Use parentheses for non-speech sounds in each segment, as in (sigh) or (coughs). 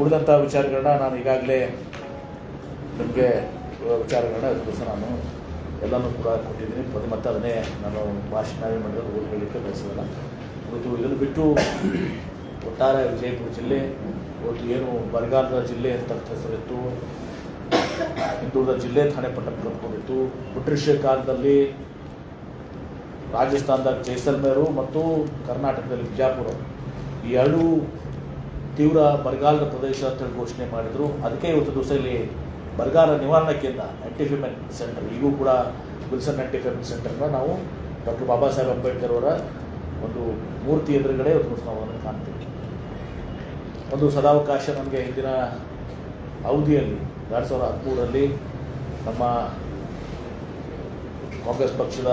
ಉಳಿದಂಥ ವಿಚಾರಗಳನ್ನ ನಾನು ಈಗಾಗಲೇ ನಿಮಗೆ ವಿಚಾರಗಳನ್ನ ದಿವಸ ನಾನು ಎಲ್ಲನೂ ಕೂಡ ಕೊಟ್ಟಿದ್ದೀನಿ. ಪದ ಮತ್ತೆ ಅದನ್ನೇ ನಾನು ಭಾಷಣ ಮಾಡಿದ್ರೆ ಓದ್ಕೊಳ್ಳಿಕ್ಕೆ ಬಯಸೋಲ್ಲ ಇವತ್ತು ಇದನ್ನು ಬಿಟ್ಟು ಒಟ್ಟಾರೆ ವಿಜಯಪುರ ಜಿಲ್ಲೆ, ಇವತ್ತು ಏನು ಬರಗಾಲದ ಜಿಲ್ಲೆ ಅಂತ ಹೆಸರಿತ್ತು ಹಿಂದುಳಿದ ಜಿಲ್ಲೆ ಥಾಣೆ ಪಟ್ಟಣ ಕಟ್ಕೊಂಡಿತ್ತು ಬ್ರಿಟಿಷ್ ಕಾಲದಲ್ಲಿ ರಾಜಸ್ಥಾನದ ಜೈಸಲ್ಮೇರು ಮತ್ತು ಕರ್ನಾಟಕದಲ್ಲಿ ಬಿಜಾಪುರ. ಈ ಎರಡು ತೀವ್ರ ಬರಗಾಲದ ಪ್ರದೇಶ ಅಂತೇಳಿ ಘೋಷಣೆ ಮಾಡಿದರು. ಅದಕ್ಕೆ ಇವತ್ತು ದಿವಸ ಇಲ್ಲಿ ಬರಗಾಲ ನಿವಾರಣಾ ಕೇಂದ್ರ ಆಂಟಿಫಿಮೆನ್ ಸೆಂಟರ್ ಈಗೂ ಕೂಡ ವಿಲ್ಸನ್ ಆಂಟಿಫಿಮೆನ್ ಸೆಂಟರ್ನ ನಾವು ಡಾಕ್ಟರ್ ಬಾಬಾ ಸಾಹೇಬ್ ಅಂಬೇಡ್ಕರ್ ಅವರ ಒಂದು ಮೂರ್ತಿ ಎದುರುಗಡೆ ದಿವಸ ನಾವು ಅದನ್ನು ಕಾಣ್ತೀವಿ. ಒಂದು ಸದಾವಕಾಶ ನಮಗೆ ಹಿಂದಿನ ಅವಧಿಯಲ್ಲಿ, ಎರಡು ಸಾವಿರದ ಹದಿಮೂರರಲ್ಲಿ ನಮ್ಮ ಕಾಂಗ್ರೆಸ್ ಪಕ್ಷದ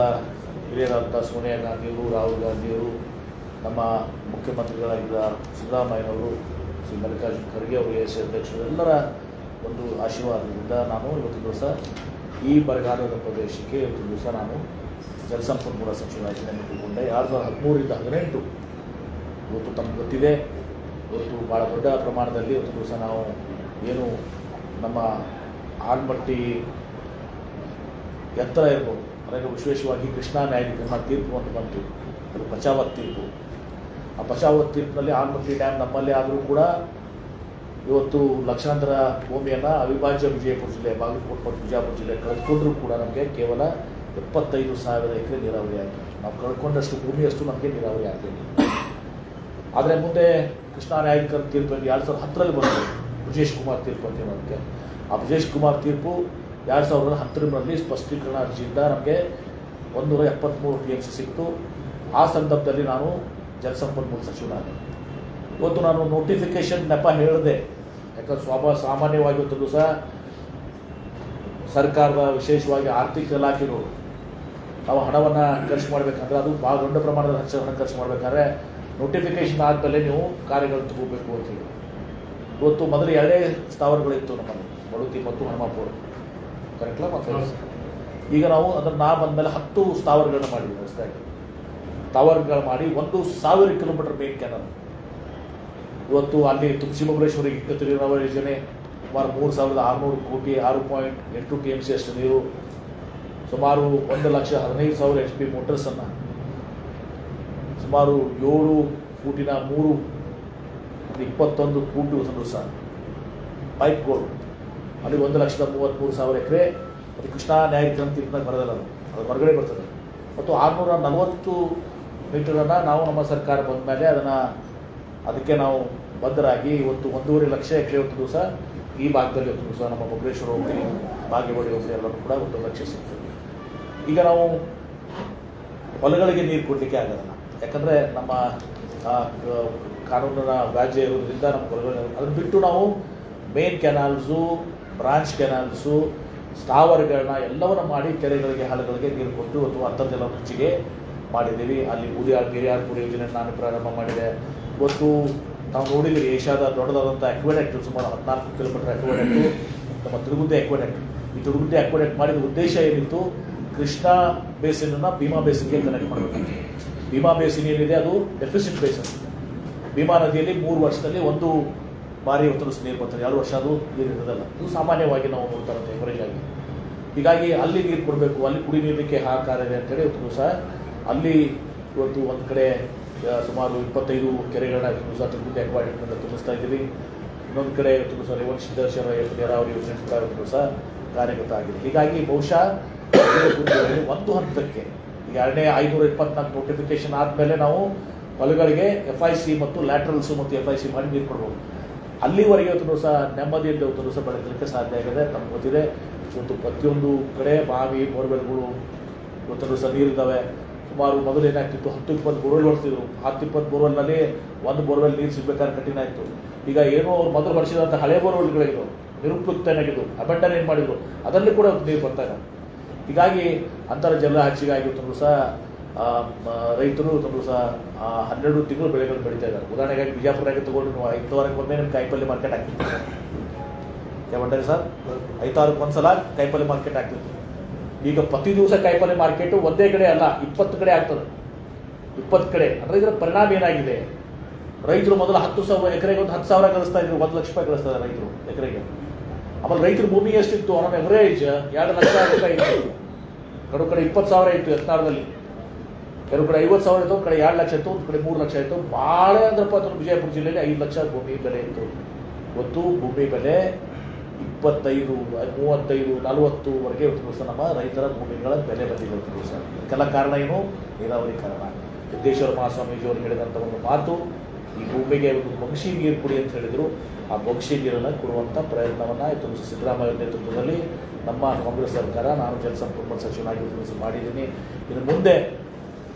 ಹಿರಿಯರಾದಂಥ ಸೋನಿಯಾ ಗಾಂಧಿಯವರು, ರಾಹುಲ್ ಗಾಂಧಿಯವರು ನಮ್ಮ ಮುಖ್ಯಮಂತ್ರಿಗಳಾಗಿದ್ದ ಸಿದ್ದರಾಮಯ್ಯನವರು, ಶ್ರೀ ಮಲ್ಲಿಕಾರ್ಜುನ ಖರ್ಗೆ ಅವರು, ಎ ಸಿ ಅಧ್ಯಕ್ಷರು, ಎಲ್ಲರ ಒಂದು ಆಶೀರ್ವಾದದಿಂದ ನಾನು ಇವತ್ತು ದಿವಸ ಈ ಬರಗಾಲದ ಪ್ರದೇಶಕ್ಕೆ ಇವತ್ತು ದಿವಸ ನಾನು ಜಲಸಂಪನ್ಮೂಲ ಸಚಿವರಾಗಿ ನೇಮಕಗೊಂಡೆ ಎರಡು ಸಾವಿರದ ಹದಿಮೂರಿಂದ ಹದಿನೆಂಟು ಇವತ್ತು ತಮ್ಗೆ ಗೊತ್ತಿದೆ. ಇವತ್ತು ಭಾಳ ದೊಡ್ಡ ಪ್ರಮಾಣದಲ್ಲಿ ಇವತ್ತು ದಿವಸ ನಾವು ಏನು ನಮ್ಮ ಆಲ್ಮಟ್ಟಿ ಎತ್ತರ ಇರ್ಬೋದು ಅದಕ್ಕೆ ವಿಶೇಷವಾಗಿ ಕೃಷ್ಣಾ ನ್ಯಾಯಾಧೀಕರಣ ತೀರ್ಪು ಅಂತ ಬಂತು. ಅದು ಬಚಾವತ್ ತೀರ್ಪು. ಆ ಪಚಾವತ್ ತೀರ್ಪಿನಲ್ಲಿ ಆಲ್ಮಟ್ಟಿ ಡ್ಯಾಮ್ ನಮ್ಮಲ್ಲೇ ಆದರೂ ಕೂಡ ಇವತ್ತು ಲಕ್ಷಾಂತರ ಭೂಮಿಯನ್ನು ಅವಿಭಾಜ್ಯ ವಿಜಯಪುರ ಜಿಲ್ಲೆ, ಬಾಗಲಕೋಟೆ ಮತ್ತು ಬಿಜಾಪುರ ಜಿಲ್ಲೆ ಕಳೆದುಕೊಂಡ್ರೂ ಕೂಡ ನಮಗೆ ಕೇವಲ ಎಪ್ಪತ್ತೈದು ಸಾವಿರ ಎಕರೆ ನೀರಾವರಿ ಆಯಿತು. ನಾವು ಕಳ್ಕೊಂಡಷ್ಟು ಭೂಮಿಯಷ್ಟು ನಮಗೆ ನೀರಾವರಿ ಆಗ್ತೀನಿ ಆದರೆ ಮುಂದೆ ಕೃಷ್ಣ ನ್ಯಾಯಾಧಿಕರಣ ತೀರ್ಪು ಎರಡು ಸಾವಿರದ ಹತ್ತರಲ್ಲಿ ಬಂತು. ಬ್ರಿಜೇಶ್ ಕುಮಾರ್ ತೀರ್ಪು ಅಂತ ಹೇಳೋದಕ್ಕೆ ಆ ಬ್ರಿಜೇಶ್ ಕುಮಾರ್ ತೀರ್ಪು ಎರಡು ಸಾವಿರದ ಹತ್ತರಲ್ಲಿ ಸ್ಪಷ್ಟೀಕರಣ ಅರ್ಜಿಯಿಂದ ನಮಗೆ ಒಂದೂರ ಎಪ್ಪತ್ತ್ಮೂರು ಟಿ ಎಂ ಸಿ ಸಿಕ್ತು. ಆ ಸಂದರ್ಭದಲ್ಲಿ ನಾನು ಜಲಸಂಪನ್ಮೂಲ ಸಚಿವನಾದೆ. ಇವತ್ತು ನಾನು ನೋಟಿಫಿಕೇಶನ್ ನೆಪ ಹೇಳಿದೆ. ಯಾಕಂದ್ರೆ ಸ್ವಾಭ ಸಾಮಾನ್ಯವಾಗಿ ಒಂದು ದಿವಸ ಸರ್ಕಾರದ ವಿಶೇಷವಾಗಿ ಆರ್ಥಿಕ ಇಲಾಖೆಗಳು ನಾವು ಹಣವನ್ನು ಖರ್ಚು ಮಾಡಬೇಕಂದ್ರೆ ಅದು ಭಾಳ ದೊಡ್ಡ ಪ್ರಮಾಣದ ಹಣ ಖರ್ಚು ಮಾಡಬೇಕಾದ್ರೆ ನೋಟಿಫಿಕೇಶನ್ ಆದಮೇಲೆ ನೀವು ಕಾರ್ಯಗಳು ತಗೋಬೇಕು ಅಂತ ಹೇಳಿ. ಇವತ್ತು ಮೊದಲು ಎರಡೇ ಸ್ಥಾವರಗಳಿತ್ತು ನಮ್ಮಲ್ಲಿ ಬಳುತಿ ಮತ್ತು ಹನುಮಾಪುರ ಕರೆಕ್ಟ್ಲ ಮತ್ತು ಈಗ ನಾವು ಅದನ್ನು ನಾ ಬಂದಮೇಲೆ ಹತ್ತು ಸ್ಥಾವರಗಳನ್ನ ಮಾಡಿದ್ವಿ ಹೊಸದಾಗಿ ಸ್ಥಾವರಗಳು ಮಾಡಿ ಒಂದು ಸಾವಿರ ಕಿಲೋಮೀಟರ್ ಮೇನ್ ಕ್ಯಾನಲ್ ಇವತ್ತು ಅಲ್ಲಿ ತುಳಸಿಮಂಗಲೇಶ್ವರಿಗೆ ಇಕ್ಕತ್ರಿ ನೀರಾವರಿ ಯೋಜನೆ ಸುಮಾರು ಮೂರು ಸಾವಿರದ ಆರುನೂರು ಕೋಟಿ ಆರು ಪಾಯಿಂಟ್ ಎಂಟು ಟಿ ಎಂ ಸಿ ಅಷ್ಟು ನೀರು ಸುಮಾರು ಒಂದು ಲಕ್ಷ ಹದಿನೈದು ಸಾವಿರ ಎಚ್ ಪಿ ಮೋಟರ್ಸನ್ನು ಸುಮಾರು ಏಳು ಫೂಟಿನ ಮೂರು ಇಪ್ಪತ್ತೊಂದು ಫೂಟು ಸಹ ಪೈಪ್ಗಳು ಅಲ್ಲಿ ಒಂದು ಲಕ್ಷದ ಮೂವತ್ತ್ಮೂರು ಸಾವಿರ ಎಕರೆ ಮತ್ತು ಕೃಷ್ಣಾ ನ್ಯಾಯ ತೀರ್ಪಿನಾಗ ಬರೋದಲ್ಲ ಅದು. ಅದು ಹೊರಗಡೆ ಬರ್ತದೆ. ಮತ್ತು ಆರುನೂರ ನಲವತ್ತು ಮೀಟರನ್ನು ನಾವು ನಮ್ಮ ಸರ್ಕಾರ ಬಂದ ಮೇಲೆ ಅದನ್ನು ಅದಕ್ಕೆ ನಾವು ಬದ್ಧರಾಗಿ ಇವತ್ತು ಒಂದೂವರೆ ಲಕ್ಷ ಎಕರೆ ಒಂದು ದಿವಸ ಈ ಭಾಗದಲ್ಲಿ ಒಂದು ದಿವಸ ನಮ್ಮ ಬೊಬ್ಬೇಶ್ವರ ಹೋಗಿ ಬಾಗೇವಾಡಿ ಹೋಗಿ ಎಲ್ಲರೂ ಕೂಡ ಒಂದು ಲಕ್ಷ ಸಿಗ್ತದೆ. ಈಗ ನಾವು ಹೊಲಗಳಿಗೆ ನೀರು ಕೊಡಲಿಕ್ಕೆ ಆಗೋದಿಲ್ಲ ಯಾಕಂದರೆ ನಮ್ಮ ಕಾನೂನಿನ ವ್ಯಾಜ್ಯ ಇರೋದ್ರಿಂದ ನಮ್ಮ ಹೊಲಗಳು ಅದನ್ನು ಬಿಟ್ಟು ನಾವು ಮೇನ್ ಕೆನಾಲ್ಸು ಬ್ರಾಂಚ್ ಕೆನಾಲ್ಸು ಸ್ಥಾವರಗಳನ್ನ ಎಲ್ಲವನ್ನು ಮಾಡಿ ಕೆರೆಗಳಿಗೆ ಹಳ್ಳಗಳಿಗೆ ನೀರು ಕೊಟ್ಟು ಅಥವಾ ಅಂತರ್ಜಲ ಹೆಚ್ಚಿಗೆ ಮಾಡಿದ್ದೀವಿ. ಅಲ್ಲಿ ಬೂದಿಯಾಳ್ ಗಿರಿಯಾಳ್ಪುರ ಯೋಜನೆ ನಾನು ಪ್ರಾರಂಭ ಮಾಡಿದೆ. ಇವತ್ತು ನಾವು ನೋಡಿದ್ದೀವಿ, ಏಷ್ಯಾದ ದೊಡ್ಡದಾದಂಥ ಅಕ್ವೆಡೆಕ್ಟ್ ಸುಮಾರು ಹದಿನಾಲ್ಕು ಕಿಲೋಮೀಟರ್ ಅಕ್ವೆಡೆಕ್ಟು ನಮ್ಮ ತಿರುಗುದ್ದೆ ಅಕ್ವೆಡೆಕ್ಟ್ ಈ ತಿರುಗುದ್ದೆ ಅಕ್ವೆಡೆಕ್ಟ್ ಮಾಡಿದ ಉದ್ದೇಶ ಏನಿತ್ತು? ಕೃಷ್ಣಾ ಬೇಸಿನನ್ನು ಭೀಮಾ ಬೇಸಿನ್ಗೆ ಕನೆಕ್ಟ್ ಮಾಡಬೇಕು. ಭೀಮಾ ಬೇಸಿನ್ ಏನಿದೆ ಅದು ಡೆಫಿಸಿಟ್ ಬೇಸಿನ್ ಭೀಮಾ ನದಿಯಲ್ಲಿ ಮೂರು ವರ್ಷದಲ್ಲಿ ಒಂದು ಬಾರಿ ಹೊತ್ತಲು ನೀರು ಬರ್ತದೆ ಎರಡು ವರ್ಷ ಅದು ನೀರು ಇರೋದಲ್ಲ. ಇದು ಸಾಮಾನ್ಯವಾಗಿ ನಾವು ನೋಡ್ತಾ ಇರೋದು ಎವರೇಜ್ ಆಗಿ. ಹೀಗಾಗಿ ಅಲ್ಲಿ ನೀರು ಕೊಡಬೇಕು, ಅಲ್ಲಿ ಕುಡಿ ನೀರಕ್ಕೆ ಹಾಕಾರ ಇದೆ ಅಂತೇಳಿ ಇವತ್ತು ಸಹ ಅಲ್ಲಿ ಇವತ್ತು ಒಂದು ಕಡೆ ಸುಮಾರು ಇಪ್ಪತ್ತೈದು ಕೆರೆಗಳನ್ನ ಇವತ್ತು ಸಹ ತುಂಬಿದ್ದೆ ಅಕ್ವಾಟಿಕ್ನಿಂದ ತುಂಬಿಸ್ತಾ ಇದ್ದೀವಿ. ಇನ್ನೊಂದು ಕಡೆ ಇವತ್ತು ಸಹ ರೇವಣ್ ಸಿದ್ದೇಶ್ವರ ನೀರಾವರಿ ಯೋಜನೆ ಇವತ್ತು ಸಹ ಕಾರ್ಯಗತ ಆಗಿದೆ. ಹೀಗಾಗಿ ಬಹುಶಃ (coughs) ಒಂದು ಹಂತಕ್ಕೆ, ಈಗ ಎರಡನೇ ಐನೂರ ಇಪ್ಪತ್ನಾಲ್ಕು ನೋಟಿಫಿಕೇಶನ್ ಆದಮೇಲೆ ನಾವು ಹೊಲಗಳಿಗೆ ಎಫ್ ಐ ಸಿ ಮತ್ತು ಲ್ಯಾಟ್ರಲ್ಸು ಮತ್ತು ಎಫ್ ಐ ಸಿ ಮಾಡಿ ನೀರು ಕೊಡ್ಬೋದು. ಅಲ್ಲಿವರೆಗೆ ಇವತ್ತು ಸಹ ನೆಮ್ಮದಿಯಿಂದ ಇವತ್ತು ಸಹ ಬೆಳಕಲಿಕ್ಕೆ ಸಾಧ್ಯ ಆಗಿದೆ. ನಮ್ಗೆ ಗೊತ್ತಿದೆ ಇವತ್ತು ಪ್ರತಿಯೊಂದು ಕಡೆ ಬಾವಿ, ಬೋರ್ವೆಲ್ಗಳು ಇವತ್ತು ಸಹ ನೀರಿದ್ದಾವೆ. ಸುಮಾರು ಮೊದಲು ಏನಾಗ್ತಿತ್ತು, ಹತ್ತು ಇಪ್ಪತ್ತು ಬೋರ್ವೆಲ್ ಹೊಡ್ತಿದ್ರು ಹತ್ತು ಇಪ್ಪತ್ತು ಬೋರ್ವೆಲ್ನಲ್ಲಿ ಒಂದು ಬೋರ್ವೆಲ್ ನೀರು ಸಿಗ್ಬೇಕಾದ್ರೆ ಕಠಿಣ ಆಯಿತು ಈಗ ಏನೋ ಅವ್ರು ಮೊದಲು ಬಳಸಿದಂಥ ಹಳೆ ಬೋರ್ವೆಲ್ಗಳಿದ್ರು ನಿರುಪಯುಕ್ತನಾಗಿದ್ದು ಅಬೆಂಡನ್ ಏನು ಮಾಡಿದ್ರು? ಅದರಲ್ಲಿ ಕೂಡ ನೀರು ಬರ್ತಾ ಇದೆ. ಹೀಗಾಗಿ ಅಂತರ್ಜಲ ಹಚ್ಚಿಗೆ ಇವತ್ತು ಸಹ ರೈತರು ತಮ್ಮ ಸಹ ಹನ್ನೆರಡು ತಿಂಗಳು ಬೆಳೆಗಳು ಬೆಳೀತಾ ಇದ್ದಾರೆ. ಉದಾಹರಣೆಗಾಗಿ ಬಿಜಾಪುರನಾಗೆ ತಗೊಂಡು ನೀವು ಐದು ವಾರಕ್ಕೆ ಒಮ್ಮೆ ನಿಮ್ಮ ಕಾಯಿಪಲ್ಲೆ ಮಾರ್ಕೆಟ್ ಆಗ್ತಿತ್ತು. ಕೇಳ್ಕೊಂಡ್ರೆ ಸರ್? ವಾರಕ್ಕೆ ಒಂದ್ಸಲ ಕಾಯಿಪಲ್ಲೆ ಮಾರ್ಕೆಟ್ ಆಗ್ತಿತ್ತು. ಈಗ ಪ್ರತಿ ದಿವಸ ಕಾಯಿಪಲ್ಲೆ ಮಾರ್ಕೆಟು ಒಂದೇ ಕಡೆ ಅಲ್ಲ, ಇಪ್ಪತ್ತು ಕಡೆ ಆಗ್ತದೆ. ಇಪ್ಪತ್ತು ಕಡೆ. ಅಂದರೆ ಇದರ ಪರಿಣಾಮ ಏನಾಗಿದೆ? ರೈತರು ಮೊದಲು ಹತ್ತು ಸಾವಿರ ಎಕರೆಗೆ ಒಂದು ಹತ್ತು ಸಾವಿರ ಕಳಿಸ್ತಾ ಇದ್ರು, ಒಂದು ಲಕ್ಷ ರೂಪಾಯಿ ಕಳಿಸ್ತಾರೆ ರೈತರು ಎಕರೆಗೆ. ಆಮೇಲೆ ರೈತರ ಭೂಮಿ ಎಷ್ಟಿತ್ತು? ಅವನ ಎವರೇಜ್ ಎರಡು ಲಕ್ಷ ರೂಪಾಯಿ ಇತ್ತು. ಕಡು ಕಡೆ ಇಪ್ಪತ್ತು ಸಾವಿರ ಇತ್ತು ಯತ್ನಾಳದಲ್ಲಿ. ಕೆಲವು ಕಡೆ ಐವತ್ತು ಸಾವಿರ ಇತ್ತು ಕಡೆ ಎರಡು ಲಕ್ಷ ಇತ್ತು, ಒಂದು ಕಡೆ ಮೂರು ಲಕ್ಷ ಇತ್ತು. ಭಾಳ ಅಂದ್ರಪ್ಪ ಅಂದ್ರೆ ವಿಜಯಪುರ ಜಿಲ್ಲೆಯಲ್ಲಿ ಐದು ಲಕ್ಷ ಭೂಮಿ ಬೆಲೆ ಇತ್ತು. ಇವತ್ತು ಭೂಮಿ ಬೆಲೆ ಇಪ್ಪತ್ತೈದು, ಮೂವತ್ತೈದು, ನಲವತ್ತುವರೆಗೆ ಇವತ್ತು ದಿವಸ ನಮ್ಮ ರೈತರ ಭೂಮಿಗಳ ಬೆಲೆ ಬಂದಿದೆ ಇವತ್ತು ಕಾರಣ ಏನು? ನೀರಾವರಿ ಕಾರಣ. ಸಿದ್ದೇಶ್ವರ ಮಹಾಸ್ವಾಮೀಜಿಯವರು ಹೇಳಿದಂಥ ಒಂದು ಮಾತು, ಈ ಭೂಮಿಗೆ ಒಂದು ಪಕ್ಷಿ ನೀರು ಕುಡಿ ಅಂತ ಹೇಳಿದರು. ಆ ಪಕ್ಷಿ ನೀರನ್ನು ಕೊಡುವಂಥ ಪ್ರಯತ್ನವನ್ನು ದಿವಸ ಸಿದ್ದರಾಮಯ್ಯ ನೇತೃತ್ವದಲ್ಲಿ ನಮ್ಮ ಕಾಂಗ್ರೆಸ್ ಸರ್ಕಾರ. ನಾನು ಜಲಸಂಪನ್ಮೂಲ ಸಚಿವನಾಗಿ ಮಾಡಿದ್ದೀನಿ. ಇನ್ನು ಮುಂದೆ